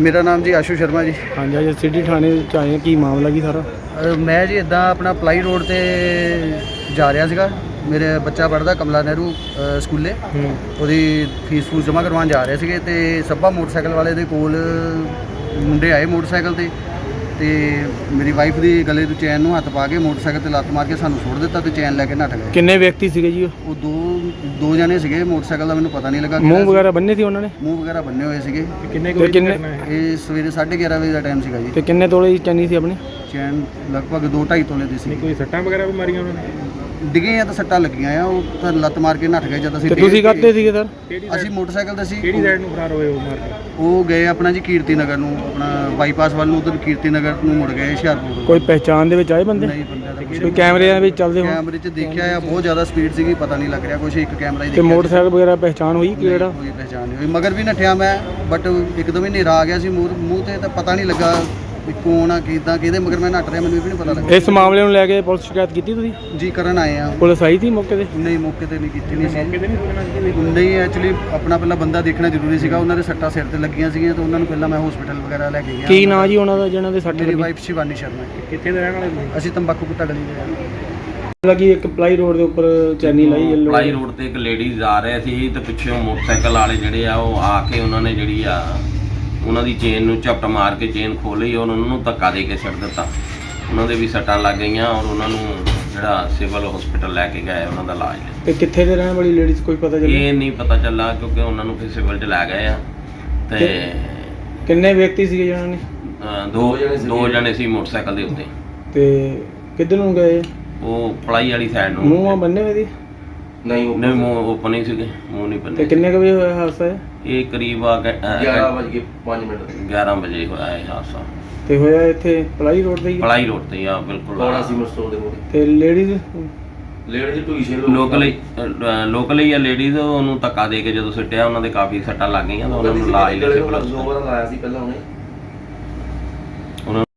ਮੇਰਾ ਨਾਮ ਜੀ ਆਸ਼ੂ ਸ਼ਰਮਾ ਜੀ। ਹਾਂਜੀ ਅੱਜ ਸਿਟੀ ਥਾਣੇ ਚ ਆਏ ਹਾਂ ਕੀ ਮਾਮਲਾ ਕੀ ਸਾਰਾ? ਮੈਂ ਜੀ ਇਦਾਂ ਆਪਣਾ ਪਲਾਈ ਰੋਡ ਤੇ ਜਾ ਰਿਹਾ ਸੀਗਾ। ਮੇਰੇ ਬੱਚਾ ਪੜਦਾ ਕਮਲਾ ਨਹਿਰੂ ਸਕੂਲੇ। ਹੂੰ। ਉਹਦੀ ਫੀਸ ਫੂਸ ਜਮ੍ਹਾਂ ਕਰਵਾਉਣ ਜਾ ਰਹੇ ਸੀਗੇ ਤੇ ਸੱਭਾ ਮੋਟਰਸਾਈਕਲ ਵਾਲੇ ਦੇ ਕੋਲ ਮੁੰਡੇ ਆਏ ਮੋਟਰਸਾਈਕਲ ਤੇ। ਤੇ ਮੇਰੀ ਵਾਈਫ ਦੀ ਗਲੇ ਤੋਂ ਚੈਨ ਨੂੰ ਹੱਥ ਪਾ ਕੇ ਮੋਟਰਸਾਈਕਲ ਤੇ ਲੱਤ ਮਾਰ ਕੇ ਸਾਨੂੰ ਛੋੜ ਦਿੱਤਾ ਤੇ ਚੈਨ ਲੈ ਕੇ ਨੱਠ ਗਏ। ਕਿੰਨੇ ਵਿਅਕਤੀ ਸੀਗੇ ਜੀ ਉਹ? ਉਹ ਦੋ ਦੋ ਜਣੇ ਸੀਗੇ ਮੋਟਰਸਾਈਕਲ ਦਾ ਮੈਨੂੰ ਪਤਾ ਨਹੀਂ ਲੱਗਾ ਮੂੰਹ ਵਗੈਰਾ ਬੰਨੇ ਸੀ ਉਹਨਾਂ ਨੇ। ਮੂੰਹ ਵਗੈਰਾ ਬੰਨੇ ਹੋਏ ਸੀਗੇ। ਕਿੰਨੇ ਤੇ ਕਿੰਨੇ ਇਹ ਸਵੇਰੇ 11:30 ਵਜੇ ਦਾ ਟਾਈਮ ਸੀਗਾ ਜੀ। ਤੇ ਕਿੰਨੇ ਤੋਲੇ ਦੀ ਚੰਨੀ ਸੀ ਆਪਣੀ? ਚੈਨ ਲਗਭਗ 2.5 ਤੋਲੇ ਦੀ ਸੀ। ਕੋਈ ਸੱਟਾਂ ਵਗੈਰਾ ਵੀ ਮਾਰੀਆਂ ਉਹਨਾਂ ਨੇ? ਡਿੱਗੇ ਆ ਤਾਂ ਸੱਟਾਂ ਲੱਗੀਆਂ ਆ ਉਹ ਤਾਂ ਲੱਤ ਮਾਰ ਕੇ ਨੱਠ ਗਏ ਜਦ ਅਸੀਂ ਤੇ ਤੁਸੀਂ ਕਾਹਤੇ ਸੀਗੇ ਸਰ? ਅਸੀਂ ਮੋਟਰਸਾਈਕਲ ਤੇ ਸੀ। ਕਿਹੜੀ ਸਾਈਡ ਨੂੰ ਫਰਾਰ ਹੋਏ ਉਹ ਮਾਰ ਕੇ? ਉਹ ਗਏ ਆਪਣਾ ਜੀ ਕੀਰਤੀ ਨਗਰ ਨੂੰ ਆਪਣਾ ਬਾਈਪਾਸ ਵੱਲ ਨੂੰ ਉਧਰ ਕੀਰਤੀ ਨਗਰ ਨੂੰ ਮੁੜ ਗਏ ਹੁਸ਼ਿਆਰਪੁਰ ਕੋਈ ਪਹਿਚਾਣ ਦੇ ਵਿੱਚ ਆਏ ਬੰਦੇ? ਨਹੀਂ ਬੰਦਿਆਂ ਦਾ ਕੁਛ ਕੋਈ ਕੈਮਰਿਆਂ ਵਿੱਚ ਚੱਲਦੇ ਹੋ ਕੈਮਰੇ 'ਚ ਦੇਖਿਆ ਆ ਬਹੁਤ ਜ਼ਿਆਦਾ ਸਪੀਡ ਸੀਗੀ ਪਤਾ ਨਹੀਂ ਲੱਗ ਰਿਹਾ ਕੁਛ ਇੱਕ ਕੈਮਰਾ ਹੀ ਤੇ ਦੇਖਿਆ ਮੋਟਰਸਾਈਕਲ ਵਗੈਰਾ ਪਹਿਚਾਣ ਹੋਈ ਕਿਹੜਾ ਕੋਈ ਪਹਿਚਾਣ ਨਹੀਂ ਹੋਈ। ਮਗਰ ਵੀ ਨੱਠਿਆ ਮੈਂ ਬਟ ਇੱਕਦਮ ਹੀ ਹਨੇਰਾ ਆ ਗਿਆ ਸੀ ਮੂੰਹ ਮੂੰਹ ਤੇ ਤਾਂ ਪਤਾ ਨਹੀਂ ਲੱਗਾ ਵੀ ਕੌਣ ਆ ਕਿਦਾਂ ਕਿਹਦੇ ਮਗਰ ਮੈਂ ਨੱਠ ਰਿਹਾ ਮੈਨੂੰ ਇਹ ਵੀ ਨਹੀਂ ਪਤਾ ਲੱਗਾ ਇਸ ਮਾਮਲੇ ਨੂੰ ਲੈ ਕੇ ਪੁਲਿਸ ਸ਼ਿਕਾਇਤ ਕੀਤੀ ਤੁਸੀਂ? ਜੀ ਕਰਨ ਆਏ ਆ। ਪੁਲਿਸ ਆਈ ਸੀ ਮੌਕੇ ਤੇ? ਨਹੀਂ ਮੌਕੇ ਤੇ ਨਹੀਂ ਕੀਤੀ ਨਹੀਂ ਸੀ। ਨਹੀਂ ਐਕਚੁਅਲੀ ਆਪਣਾ ਪਹਿਲਾਂ ਬੰਦਾ ਦੇਖਣਾ ਜ਼ਰੂਰੀ ਸੀਗਾ ਉਹਨਾਂ ਦੇ ਸੱਟਾਂ ਸਿਰ ਤੇ ਲੱਗੀਆਂ ਸੀਗੀਆਂ ਤਾਂ ਉਹਨਾਂ ਨੂੰ ਪਹਿਲਾਂ ਮੈਂ ਹਸਪੀਟਲ ਵਗੈਰਾ ਲੈ ਕੇ ਗਿਆ। ਕੀ ਨਾਂ ਜੀ ਉਹਨਾਂ ਦਾ ਜਿਹਨਾਂ ਦੇ ਸੱਟ ਮੇਰੀ ਲੱਗੀ? ਵਾਈਫ ਸ਼ਿਵਾਨੀ ਸ਼ਰਮਾ ਕਿੱਥੇ ਦੇ ਰਹਿਣ ਵਾਲੇ ਅਸੀਂ ਤੰਬਾਕੂ ਕੁੱਤਾ ਗਲੀ ਦੇ ਆ ਲੱਗੀ ਇੱਕ ਪਲਾਈ ਰੋਡ ਦੇ ਉੱਪਰ ਚੈਨੀ ਲਾਈ yellow ਪਲਾਈ ਰੋਡ ਤੇ ਇੱਕ ਲੇਡੀਜ਼ ਆ ਰਹੇ ਸੀ ਤੇ ਪਿੱਛੋਂ ਮੋਟਰਸਾਈਕਲ ਵਾਲੇ ਜਿਹੜੇ ਆ ਉਹ ਆ ਕੇ ਉਹਨਾਂ ਨੇ ਜਿਹੜੀ ਆ ਉਹਨਾਂ ਦੀ ਚੇਨ ਨੂੰ ਝਪਟ ਮਾਰ ਕੇ ਚੇਨ ਖੋਲੀ ਔਰ ਉਹਨਾਂ ਨੂੰ ਧੱਕਾ ਦੇ ਕੇ ਛੱਡ ਦਿੱਤਾ। ਉਹਨਾਂ ਦੇ ਵੀ ਸੱਟਾਂ ਲੱਗ ਗਈਆਂ ਔਰ ਉਹਨਾਂ ਨੂੰ ਜਿਹੜਾ ਸਿਵਲ ਹਸਪੀਟਲ ਲੈ ਕੇ ਗਏ ਉਹਨਾਂ ਦਾ ਇਲਾਜ ਤੇ ਕਿੱਥੇ ਦੇ ਰਹਿਣ ਵਾਲੀ ਲੇਡੀਜ਼ ਕੋਈ ਪਤਾ ਚੱਲਿਆ? ਇਹ ਨਹੀਂ ਪਤਾ ਚੱਲਾ ਕਿਉਂਕਿ ਉਹਨਾਂ ਨੂੰ ਫਿਰ ਸਿਵਲ 'ਚ ਲੈ ਗਏ ਆ। ਤੇ ਕਿੰਨੇ ਵਿਅਕਤੀ ਸੀਗੇ ਜਿਹਨਾਂ ਨੇ? ਅ, ਦੋ ਦੋ ਜਣੇ ਸੀ ਮੋਟਰਸਾਈਕਲ ਦੇ ਉੱਤੇ। ਤੇ ਕਿੱਧਰ ਨੂੰ ਗਏ? ਉਹ ਪਲਾਈ ਵਾਲੀ ਸਾਈਡ ਨੂੰ। ਮੂੰਹ ਆ ਬੰਨੇ ਹੋਏ ਦੀ? ਨਹੀਂ ਨਹੀਂ ਮੂੰਹ ਓਪਨ ਹੀ ਸੀਗੇ ਮੂੰਹ ਨਹੀਂ ਤੇ ਬੰਨੇ ਕਿੰਨੇ ਕੁ ਵਜੇ ਹੋਇਆ ਹਾਦਸਾ ਇਹ? ਕਰੀਬ ਆ 11 ਵਜੇ 5 ਮਿੰਟ 11 ਵਜੇ ਹੋਇਆ ਇਹ ਹਾਦਸਾ। ਤੇ ਹੋਇਆ ਇੱਥੇ ਪਲਾਈ ਰੋਡ ਤੇ ਹੀ? ਪਲਾਈ ਰੋਡ ਤੇ ਆ ਬਿਲਕੁਲ ਤੇ ਲੇਡੀਜ਼ ਲੋਕਲ ਲੋਕਲ ਹੀ ਆ ਲੇਡੀਜ਼ ਉਹਨੂੰ ਧੱਕਾ ਦੇ ਕੇ ਜਦੋਂ ਸਿੱਟਿਆ ਉਹਨਾਂ ਦੇ ਕਾਫੀ ਸੱਟਾਂ ਲੱਗ ਗਈਆਂ ਤਾਂ ਉਹਨਾਂ ਨੂੰ ਇਲਾਜ ਲਈ ਸਿਵਲ ਹਸਪਤਾਲ ਲਾਇਆ ਸੀ ਪਹਿਲਾਂ ਉਹਨੇ